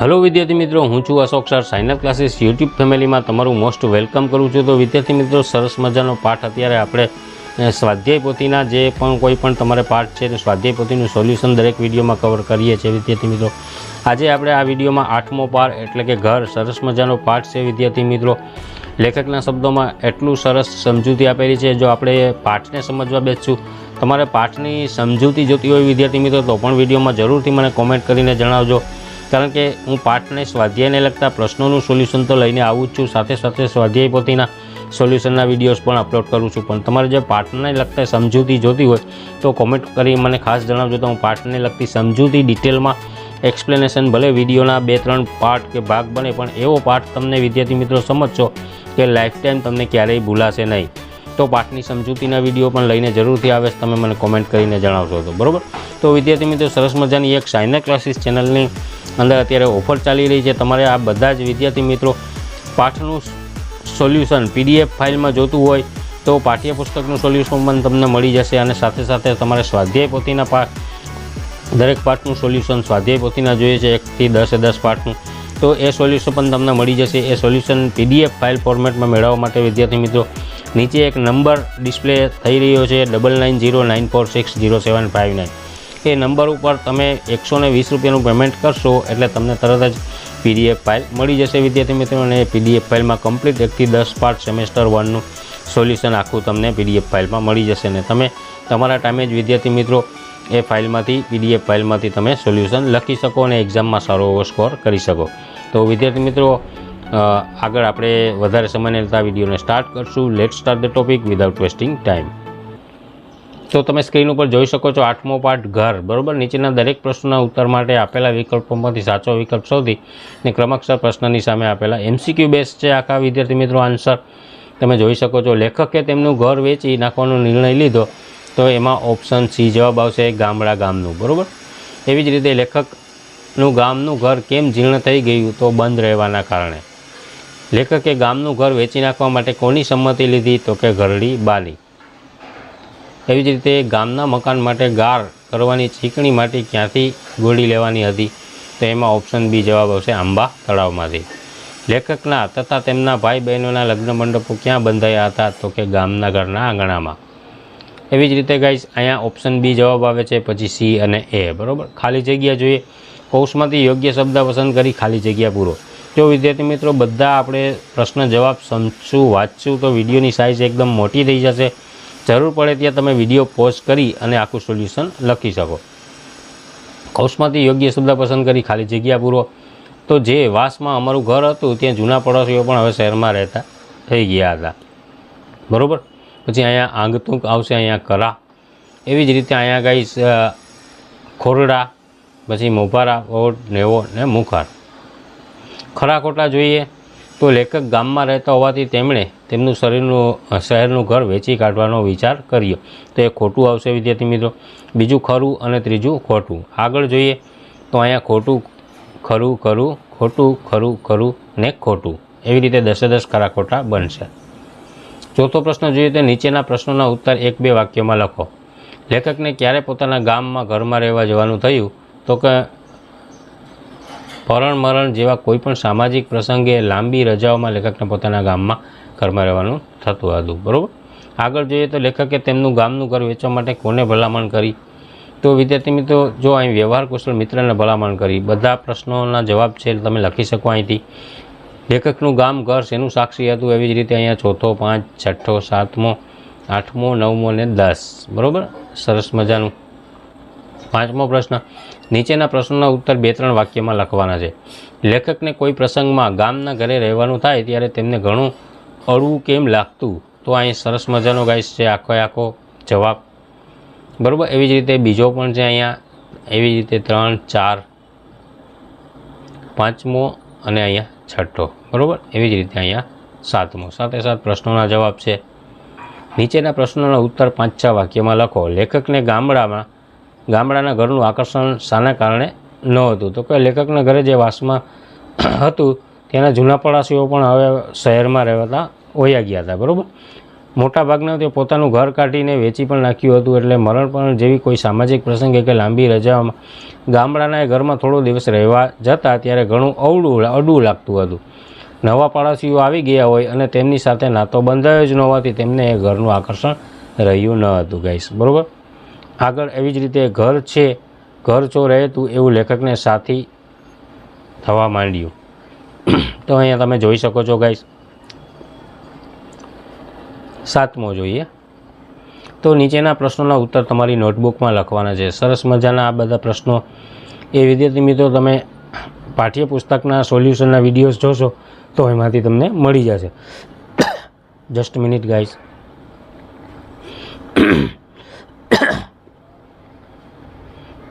Hello વિદ્યાર્થી મિત્રો. હું છું Ashok sir. Sign up classes YouTube ફેમિલીમાં તમારું મોસ્ટ વેલકમ કરું છું. તો વિદ્યાર્થી મિત્રો, સરસ મજાનો પાઠ અત્યારે આપણે સ્વાધ્યાય પોથીના જે પણ કોઈ પણ તમારે પાઠ છે, તે સ્વાધ્યાય પોથીનું સોલ્યુશન દરેક વિડીયોમાં કવર કરીએ છીએ વિદ્યાર્થી મિત્રો. આજે આપણે આ વિડીયોમાં આઠમો પાઠ, એટલે કે ઘર, સરસ મજાનો પાઠ છે વિદ્યાર્થી મિત્રો. લેખકના શબ્દોમાં એટલું સરસ સમજૂતી આપેલી છે. જો આપણે પાઠને સમજવા બેસશું, તમારે પાઠની સમજૂતી જોતી હોય વિદ્યાર્થી મિત્રો, તો પણ વિડીયોમાં જરૂરથી મને કોમેન્ટ કરીને જણાવજો. કારણ કે હું પાઠને સ્વાધ્યાયને લગતા પ્રશ્નોનું સોલ્યુશન તો લઈને આવું જ છું. સાથે સાથે સ્વાધ્યાય પોતીના સોલ્યુશનના વિડીયોઝ પણ અપલોડ કરું છું. પણ તમારે જે પાઠને લગતા સમજૂતી જોતી હોય તો કોમેન્ટ કરી મને ખાસ જણાવજો તો હું પાઠને લગતી સમજૂતી ડિટેલમાં એક્સપ્લેનેશન ભલે વિડીયોના બે, ત્રણ પાર્ટ કે ભાગ બને, પણ એવો પાઠ તમને વિદ્યાર્થી મિત્રો સમજશો કે લાઈફ ટાઈમ તમને ક્યારેય ભૂલાશે નહીં. તો પાઠની સમજૂતીના વીડિયો પણ લઈને જરૂરથી આવે. તમે મને કોમેન્ટ કરીને જણાવશો તો. બરાબર? તો વિદ્યાર્થી મિત્રો, સરસ મજાની એક સાઇના ક્લાસીસ ચેનલની અંદર અત્યારે ઓફર ચાલી રહી છે. તમારે આ બધા જ વિદ્યાર્થી મિત્રો પાઠનું સોલ્યુશન પીડીએફ ફાઇલમાં જોતું હોય તો પાઠ્યપુસ્તકનું સોલ્યુશન પણ તમને મળી જશે અને સાથે સાથે તમારે સ્વાધ્યાય પોથીના પાઠ, દરેક પાઠનું સોલ્યુશન સ્વાધ્યાય પોથીના જોઈએ છે, એકથી દસે દસ પાઠનું. તો એ સોલ્યુશન પણ તમને મળી જશે. એ સોલ્યુશન પીડીએફ ફાઇલ ફોર્મેટમાં મેળવવા માટે વિદ્યાર્થી મિત્રો નીચે એક નંબર ડિસ્પ્લે થઈ રહ્યો છે, double nine zero nine four six zero seven five nine. એ નંબર ઉપર તમે એકસો ને વીસ રૂપિયાનું પેમેન્ટ કરશો એટલે તમને તરત જ પીડીએફ ફાઇલ મળી જશે, વિદ્યાર્થી મિત્રો, અને પીડીએફ ફાઇલમાં કમ્પ્લીટ એકથી દસ પાર્ટ સેમેસ્ટર વનનું સોલ્યુશન આખું તમને પીડીએફ ફાઇલમાં મળી જશે. ને તમે તમારા ટાઈમે જ, વિદ્યાર્થી મિત્રો, એ ફાઇલમાંથી પીડીએફ ફાઇલમાંથી તમે સોલ્યુશન લખી શકો અને એક્ઝામમાં સારો એવો સ્કોર કરી શકો. તો વિદ્યાર્થી મિત્રો આગળ આપણે વધારે સમય લેતા વિડીયોને સ્ટાર્ટ કરશું. Let start the topic without wasting time તો તમે સ્ક્રીન ઉપર જોઈ શકો છો આઠમો પાઠ ઘર, બરાબર? નીચેના દરેક પ્રશ્નના ઉત્તર માટે આપેલા વિકલ્પોમાંથી સાચો વિકલ્પ શોધી ને ક્રમશઃ પ્રશ્નની સામે આપેલા એમસીક્યુ બેસ છે આખા વિદ્યાર્થી મિત્રો આન્સર તમે જોઈ શકો છો લેખકે તેમનું ઘર વેચી નાખવાનો નિર્ણય લીધો, તો એમાં ઓપ્શન સી જવાબ આવશે ગામડા ગામનું, બરાબર? એવી જ રીતે લેખકનું ગામનું ઘર કેમ જીર્ણ થઈ ગયું તો બંધ રહેવાના કારણે. લેખકે ગામનું ઘર વેચી નાખવા માટે કોની સંમતિ લીધી? તો કે ઘરડી બાની એવી જ રીતે ગામના મકાન માટે ગાર કરવાની ચીકણી માટી ક્યાંથી ગોળી લેવાની હતી તો એમાં ઓપ્શન બી જવાબ આવશે આંબા તળાવમાંથી. લેખકના તથા તેમના ભાઈ બહેનોના લગ્ન મંડપો ક્યાં બંધાયા હતા તો કે ગામના ઘરના આંગણામાં. એવી જ રીતે ગાઈસ, અહીંયા ઓપ્શન બી જવાબ આવે છે, પછી સી અને એ. બરાબર? ખાલી જગ્યા જોઈએ. કૌશમાંથી યોગ્ય શબ્દ પસંદ કરી ખાલી જગ્યા પૂરો. જો વિદ્યાર્થી મિત્રો, બધા આપણે પ્રશ્ન જવાબ સમજશું, વાંચશું, તો વિડીયોની સાઇઝ એકદમ મોટી થઈ જશે. જરૂર પડે ત્યાં તમે વીડિયો પોઝ કરી અને આખું સોલ્યુશન લખી શકો. કૌશમાંથી યોગ્ય શબ્દ પસંદ કરી, ખાલી જગ્યા પૂરો. તો જે વાસમાં અમારું ઘર હતું, ત્યાં જૂના પડોશીઓ પણ હવે શહેરમાં રહેતા, થઈ ગયા હતા. બરાબર? પછી અહીંયા આંગતુંક આવશે, અહીંયા કરા. એવી જ રીતે અહીંયા ગાઈસ ખોરડા, પછી મોભારા ઓટ, નેવો ને મુખાર. ખરા ખોટા જોઈએ? તો લેખક ગામમાં રહેતા હોવાથી તેમણે તેમનું શરીરનું શહેરનું ઘર વેચી કાઢવાનો વિચાર કર્યો. તો એ ખોટું આવશે, વિદ્યાર્થી મિત્રો? બીજું ખરું અને ત્રીજું ખોટું. આગળ જોઈએ તો અહીંયા ખોટું ખરું ખરું, ખોટું, ખરું ખરું ને ખોટું. એવી રીતે દસે દસ ખરા ખોટા બનશે. ચોથો પ્રશ્ન જોઈએ તો નીચેના પ્રશ્નોના ઉત્તર એક બે વાક્યમાં લખો. લેખકને ક્યારે પોતાના ગામમાં ઘરમાં રહેવા જવાનું થયું? તો કે પરણ મરણ જેવા કોઈપણ સામાજિક પ્રસંગે લાંબી રજાઓમાં લેખકને પોતાના ગામમાં ઘરમાં રહેવાનું થતું હતું, બરાબર? આગળ જોઈએ તો લેખકે તેમનું ગામનું ઘર વેચવા માટે કોને ભલામણ કરી? તો વિદ્યાર્થી મિત્રો, જો અહીં વ્યવહાર કુશળ મિત્રને ભલામણ કરી, બધા પ્રશ્નોના જવાબ છે તમે લખી શકો અહીંથી. લેખકનું ગામ, ઘર શેનું સાક્ષી હતું? એવી જ રીતે અહીંયા ચોથો, પાંચ, છઠ્ઠો, સાતમો, આઠમો, નવમો ને દસ, બરાબર? સરસ મજાનું. પાંચમો પ્રશ્ન, નીચેના પ્રશ્નોના ઉત્તર બે ત્રણ વાક્યમાં લખવાના છે. લેખકને કોઈ પ્રસંગમાં ગામના ઘરે રહેવાનું થાય ત્યારે તેમને ઘણું અળવું કેમ લાગતું? તો અહીં સરસ મજાનો ગાઈશ છે, આખો આખો જવાબ. બરાબર, એવી જ રીતે બીજો પણ છે અહીંયા. એવી રીતે ત્રણ, ચાર, પાંચમો અને અહીંયા છઠ્ઠો. બરાબર, એવી જ રીતે અહીંયા સાતમો. સાથે સાત પ્રશ્નોના જવાબ છે. નીચેના પ્રશ્નોના ઉત્તર પાંચ, છ વાક્યમાં લખો. લેખકને ગામડામાં ગામડાના ઘરનું આકર્ષણ શાના કારણે ન હતું તો કે લેખકના ઘરે જે વાસમાં હતું, તેના જૂના પડાશીઓ પણ હવે શહેરમાં રહેતા ઓયા ગયા હતા, બરાબર? મોટાભાગના તે પોતાનું ઘર કાઢીને વેચી પણ નાખ્યું હતું, એટલે મરણ પણ જેવી કોઈ સામાજિક પ્રસંગે કે લાંબી રજાઓમાં ગામડાના એ ઘરમાં થોડો દિવસ રહેવા જતા ત્યારે ઘણું અવડું અડું લાગતું હતું. નવા પાડોશીઓ આવી ગયા હોય અને તેમની સાથે નાતો બંધાયો જ ન હોવાથી તેમને એ ઘરનું આકર્ષણ રહ્યું ન હતું, ગાઈસ, બરાબર? આગળ એવી જ રીતે ઘર છે, ઘર ચો રહેતું એવું લેખકને સાથી થવા માંડ્યું. તો અહીંયા તમે જોઈ શકો છો ગાઈશ સાતમો જોઈએ. તો નીચેના પ્રશ્નોના ઉત્તર તમારી નોટબુકમાં લખવાના છે. સરસ મજાના આ બધા પ્રશ્નો. એ વિદ્યાર્થી મિત્રો, તમે પાઠ્યપુસ્તકના સોલ્યુશનના વિડીયોઝ જોશો તો એમાંથી તમને મળી જશે. જસ્ટ મિનિટ ગાઈસ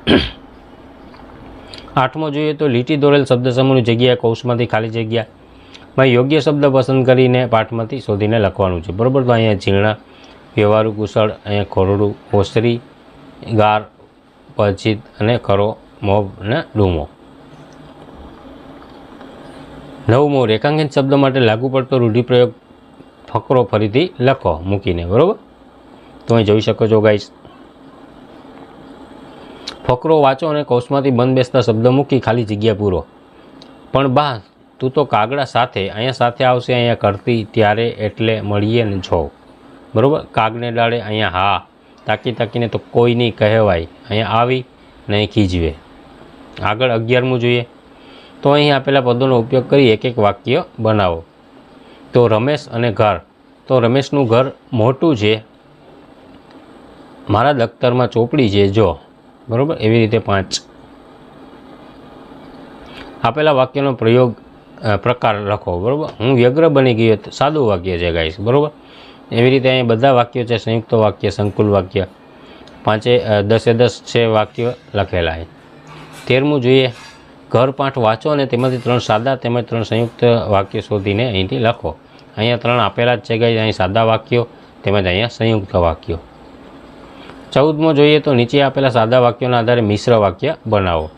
આઠમો જોઈએ તો લીટી દોરેલ શબ્દ સમૂહની જગ્યાએ કૌશમાંથી ખાલી જગ્યામાં યોગ્ય શબ્દ પસંદ કરીને પાઠમાંથી શોધીને લખવાનું છે. બરાબર? તો અહીંયા ઝીણા, વ્યવહારુ કુશળ, અહીંયા ખોરડું, ઓસરી, ગાર પચિત અને ખરો મોબ અને ડૂમો. નવમો, રેખાંકિત શબ્દ માટે લાગુ પડતો રૂઢિપ્રયોગ ફકરો ફરીથી લખો, મૂકીને. બરાબર? તો અહીં જોઈ શકો છો ગાઈસ ફકરો વાંચો અને કૌશમાંથી બંધ બેસતા શબ્દ મૂકી ખાલી જગ્યા પૂરો. પણ બા, તું તો કાગડા સાથે, અહીંયા સાથે આવશે, અહીંયા કરતી, ત્યારે એટલે મળીએ ને છો. બરાબર? કાગને ડાળે અહીંયા હા. તાકી તાકીને તો કોઈ નહીં કહેવાય. અહીંયા આવી નહીં ખીજવે. આગળ અગિયારમું જોઈએ. તો અહીં આપેલા પદોનો ઉપયોગ કરી એક એક વાક્ય બનાવો. તો રમેશ અને ઘર. તો રમેશનું ઘર મોટું છે. મારા દફતરમાં ચોપડી છે, જો. બરાબર? એવી રીતે પાંચ. આપેલા વાક્યનો પ્રયોગ પ્રકાર લખો, બરાબર? હું વ્યગ્ર બની ગયો સાદું વાક્ય છે ગાઈશ બરાબર? એવી રીતે અહીં બધા વાક્યો છે, સંયુક્ત વાક્ય, સંકુલ વાક્ય. પાંચે દસે દસ છે વાક્ય લખેલા છે. તેરમું જોઈએ, ઘર પાઠ વાંચો અને તેમાંથી ત્રણ સાદા તેમજ ત્રણ સંયુક્ત વાક્ય શોધીને અહીંથી લખો. અહીંયા ત્રણ આપેલા જ છે ગાઈસ અહીં સાદા વાક્યો તેમજ અહીંયા સંયુક્ત વાક્યો. ચૌદમો જોઈએ તો નીચે આપેલા સાદા વાક્યોના આધારે મિશ્ર વાક્ય બનાવો.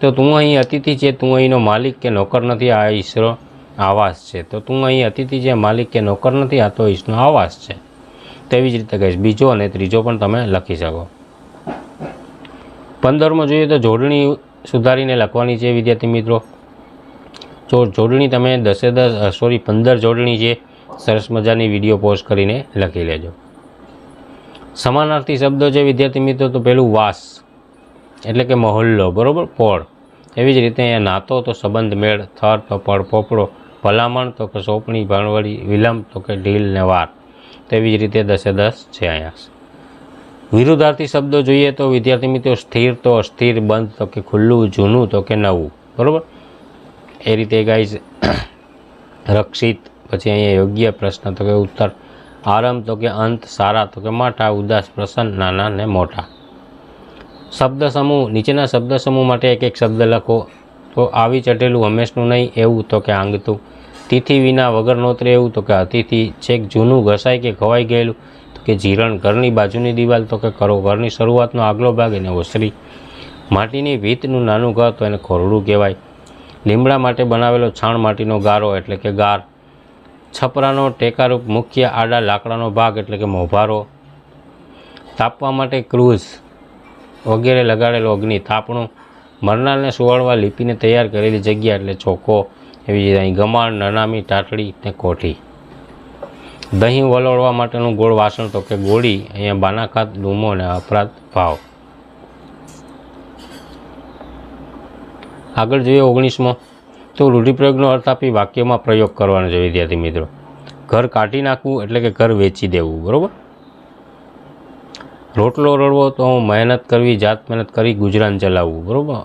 તો તું અહીં અતિથિ છે, તું અહીંનો માલિક કે નોકર નથી, આ ઈશ્રો આવાસ છે. તો તું અહીં અતિથિ છે, માલિક કે નોકર નથી, આ તો ઈશનો આવાસ છે. તેવી જ રીતે કહીશ. બીજો અને ત્રીજો પણ તમે લખી શકો. પંદરમો જોઈએ તો જોડણી સુધારીને લખવાની છે, વિદ્યાર્થી મિત્રો. જો જોડણી તમે દસે દસ સોરી પંદર જોડણી છે, સરસ મજાની વીડિયો પોસ્ટ કરીને લખી લેજો. સમાનાર્થી શબ્દો છે, વિદ્યાર્થી મિત્રો, તો પેલું વાસ, એટલે કે મહોલ્લો, બરાબર? પોળ એવી જ રીતે અહીંયા નાતો તો સંબંધ મેળ, થર તો પળ, પોપડો, ભલામણ તો કે સોંપણી, ભાણવડી, વિલંબ તો કે ઢીલ ને વાર. તેવી જ રીતે દસે દસ છે અહીંયા. વિરુદ્ધાર્થી શબ્દો જોઈએ તો વિદ્યાર્થી મિત્રો, સ્થિર તો અસ્થિર, બંધ તો કે ખુલ્લું, જૂનું તો કે નવું, બરાબર? એ રીતે ગાઈઝ રક્ષિત, પછી અહીંયા યોગ્ય પ્રશ્ન તો કે ઉત્તર. આરંભ તો કે અંત, સારા તો કે માઠા ઉદાસ, પ્રસન્ન, નાના ને મોટા. શબ્દ સમૂહ, નીચેના શબ્દ સમૂહ માટે એક એક શબ્દ લખો. તો આવી ચટેલું હંમેશનું નહીં, એવું તો કે આંગતું. તિથિ વિના વગર નોતરે એવું તો કે અતિથિ. છેક જૂનું ઘસાય કે ખવાઈ ગયેલું તો કે જીરણ. ઘરની બાજુની દિવાલ તો કે કરો. ઘરની શરૂઆતનો આગલો ભાગ એને ઓસરી. માટીની ભીતનું નાનું ઘર તો એને ખોરડું કહેવાય. લીમડા માટે બનાવેલો છાણ માટીનો ગારો એટલે કે ગાર. છપરાનો ટેકારૂપ મુખ્ય આડા લાકડાનો ભાગ એટલે કે મોભારો, તાપવા માટે ક્રૂઝ વગેરે લગાડેલો અગ્નિ તાપણું મરનારને સુવાડવા લીપીને તૈયાર કરેલી જગ્યા એટલે ચોખ્ખો એવી અહીં ગમાણ, નનામી ટાટડી ને કોઠી. દહીં વલોળવા માટેનું ગોળ વાસણ તો કે ગોળી, અહીંયા બાનાખાત ડૂમો અને અપરાધ ભાવ. આગળ જોઈએ ઓગણીસમો. તો રૂઢિપ્રયોગનો અર્થ આપી વાક્યમાં પ્રયોગ કરવાનો છે, વિદ્યાર્થી મિત્રો. ઘર કાઢી નાખવું એટલે કે ઘર વેચી દેવું, બરાબર? રોટલો રડવો તો મહેનત કરવી, જાત મહેનત કરી ગુજરાન ચલાવવું બરાબર?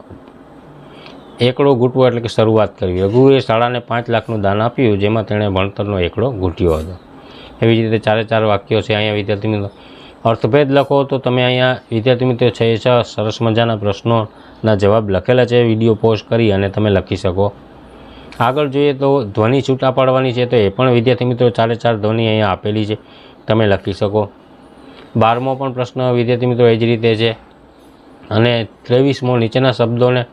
એકડો ઘૂંટવો એટલે કે શરૂઆત કરવી. રઘુએ શાળાને પાંચ લાખનું દાન આપ્યું, જેમાં તેણે ભણતરનો એકડો ઘૂંટ્યો હતો. એવી જ રીતે ચારે ચાર વાક્યો છે અહીંયા, વિદ્યાર્થી મિત્રો. અર્થભેદ લખો તો તમે અહીંયા, વિદ્યાર્થી મિત્રો છે સરસ મજાના પ્રશ્નોના જવાબ લખેલા છે, વીડિયો પોસ્ટ કરી અને તમે લખી શકો. આગળ જોઈએ તો ધ્વનિ છૂટા પાડવાની છે તો એ પણ વિદ્યાર્થી મિત્રો ચારે ચાર ધ્વનિ અહીંયા આપેલી છે. તમે લખી શકો. બારમો પણ પ્રશ્ન વિદ્યાર્થી મિત્રો એ જ રીતે છે. અને ત્રેવીસમો નીચેના શબ્દોને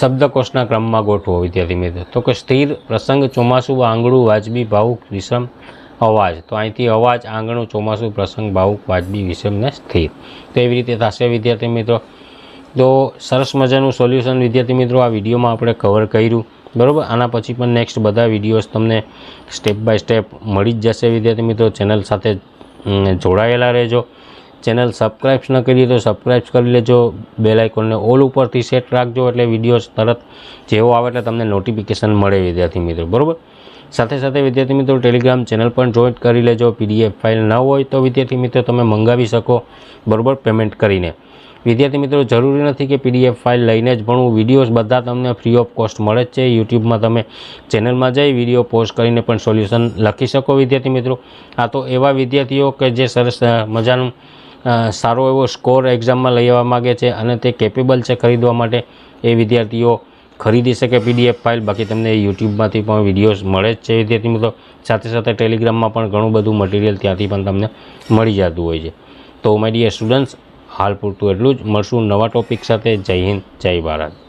શબ્દકોશના ક્રમમાં ગોઠવો વિદ્યાર્થી મિત્રો. તો કે સ્થિર, પ્રસંગ, ચોમાસું, આંગણું, વાજબી, ભાવુક, વિષમ, અવાજ. તો અહીંથી અવાજ, આંગણું, ચોમાસું, પ્રસંગ, ભાવુક, વાજબી, વિષમ ને સ્થિર. તો એવી રીતે થશે વિદ્યાર્થી મિત્રો. તો સરસ મજાનું સોલ્યુશન વિદ્યાર્થી મિત્રો આ વિડીયોમાં આપણે કવર કર્યું. બરાબર? આના પછી પણ નેક્સ્ટ બધા વિડીયોઝ તમને સ્ટેપ બાય સ્ટેપ મળી જ જશે વિદ્યાર્થી મિત્રો. ચેનલ સાથે જોડાયેલા રહેજો. ચેનલ સબસ્ક્રાઈબ ન કરીએ તો સબસ્ક્રાઈબ કરી લેજો. બેલ આઇકોનને ઓલ ઉપરથી સેટ રાખજો એટલે વિડીયોઝ તરત જેવો આવે એટલે તમને નોટિફિકેશન મળે વિદ્યાર્થી મિત્રો. બરાબર? સાથે સાથે વિદ્યાર્થી મિત્રો ટેલિગ્રામ ચેનલ પણ જોઈન્ટ કરી લેજો. પીડીએફ ફાઇલ ન હોય તો વિદ્યાર્થી મિત્રો તમે મંગાવી શકો. બરાબર? પેમેન્ટ કરીને. વિદ્યાર્થી મિત્રો, જરૂરી નથી કે પીડીએફ ફાઇલ લઈને જ ભણવું. વિડીયોઝ બધા તમને ફ્રી ઓફ કોસ્ટ મળે જ છે. યુટ્યુબમાં તમે ચેનલમાં જઈ વીડિયો પોસ્ટ કરીને પણ સોલ્યુશન લખી શકો વિદ્યાર્થી મિત્રો. આ તો એવા વિદ્યાર્થીઓ કે જે સરસ મજાનું સારો એવો સ્કોર એક્ઝામમાં લઈ આવવા માગે છે અને તે કેપેબલ છે ખરીદવા માટે, એ વિદ્યાર્થીઓ ખરીદી શકે પીડીએફ ફાઇલ. બાકી તમને યુટ્યુબમાંથી પણ વિડીયોઝ મળે જ છે વિદ્યાર્થી મિત્રો. સાથે સાથે ટેલિગ્રામમાં પણ ઘણું બધું મટીરિયલ ત્યાંથી પણ તમને મળી જતું હોય છે. તો માય ડિયર સ્ટુડન્ટ્સ હાલ પૂરતું એટલું જ. મળશું નવા ટોપિક સાથે. જય હિન્દ જય ભારત.